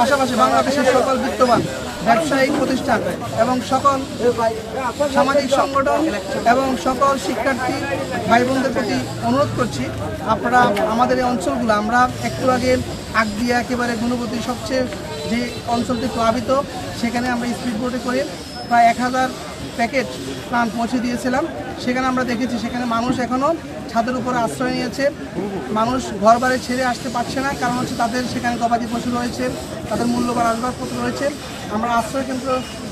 পাশাপাশি বাংলাদেশের সকল বিত্তবান, ব্যবসায়িক প্রতিষ্ঠান এবং সকল সামাজিক সংগঠন এবং সকল শিক্ষার্থী ভাই বোনদের প্রতি অনুরোধ করছি, আপনারা আমাদের এই অঞ্চলগুলো, আমরা একটু আগে আগ দিয়ে একেবারে গুণবতী সবচেয়ে যে অঞ্চলটি প্লাবিত, সেখানে আমরা স্পিড বোটে করে প্রায় এক হাজার প্যাকেট প্রাণ পৌঁছে দিয়েছিলাম। সেখানে আমরা দেখেছি, সেখানে মানুষ এখনও ছাদের উপরে আশ্রয় নিয়েছে। মানুষ ঘর বাড়ি ছেড়ে আসতে পারছে না, কারণ হচ্ছে তাদের সেখানে গবাদি পশু রয়েছে, তাদের মূল্যবান আসবাবপত্র রয়েছে। আমরা আশ্রয় কেন্দ্র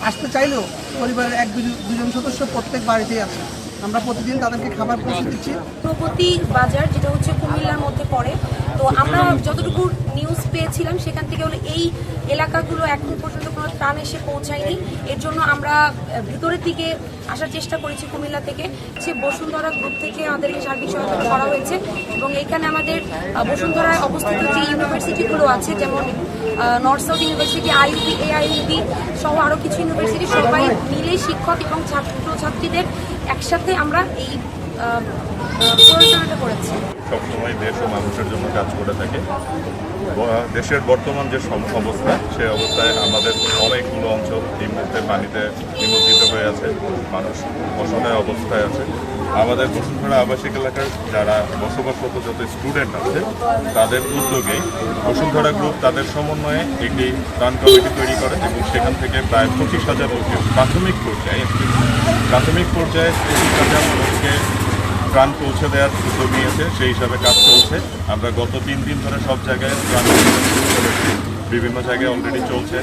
আসতে চাইলেও পরিবারের এক দুজন দুজন সদস্য প্রত্যেক বাড়িতেই আছে। আমরা প্রতিদিন তাদেরকে খাবার পৌঁছে দিচ্ছি। প্রগতি বাজার, যেটা হচ্ছে কুমিল্লার মধ্যে পড়ে। তো আমরা যতটুকু নিউজ পেয়েছিলাম, সেখান থেকে হলো এই এলাকাগুলো এখন পর্যন্ত কোনো ত্রাণ এসে পৌঁছায়নি। এর জন্য আমরা ভিতরের দিকে আসার চেষ্টা করেছি কুমিল্লা থেকে সে বসুন্ধরা গ্রুপ থেকে আমাদেরকে সার্বিক সহায়তা করা হয়েছে। এবং এখানে আমাদের বসুন্ধরায় অবস্থিত যে ইউনিভার্সিটিগুলো আছে, যেমন north south university IUB AIUB সহ আরও কিছু ইউনিভার্সিটি সবাই মিলে শিক্ষক এবং ছাত্রছাত্রীদের একসাথে আমরা এই পরিচালনাটা করেছি। দেশ ও মানুষের জন্য কাজ করে থাকে। দেশের বর্তমান যে অবস্থা সেই অবস্থায় আমাদের অনেকগুলো অঞ্চল এই মুহূর্তে পানিতে নিমজ্জিত হয়ে আছে। মানুষ অসহায় অবস্থায় আছে। আমাদের বসুন্ধরা আবাসিক এলাকার যারা বসবাসরত যত স্টুডেন্ট আছে, তাদের উদ্যোগেই বসুন্ধরা গ্রুপ তাদের সমন্বয়ে একটি ত্রাণ কমিটি তৈরি করে এবং সেখান থেকে প্রায় পঁচিশ হাজার লোককে প্রাথমিক পর্যায়ে প্রাথমিক পর্যায়ে পঁচিশ হাজার লোককে ত্রাণ পৌঁছে দেওয়ার উদ্যোগ নিয়েছে, সেই হিসাবে কাজ চলছে। আমরা গত তিন দিন ধরে সব জায়গায় ত্রাণ বিভিন্ন জায়গায় অলরেডি চলছে।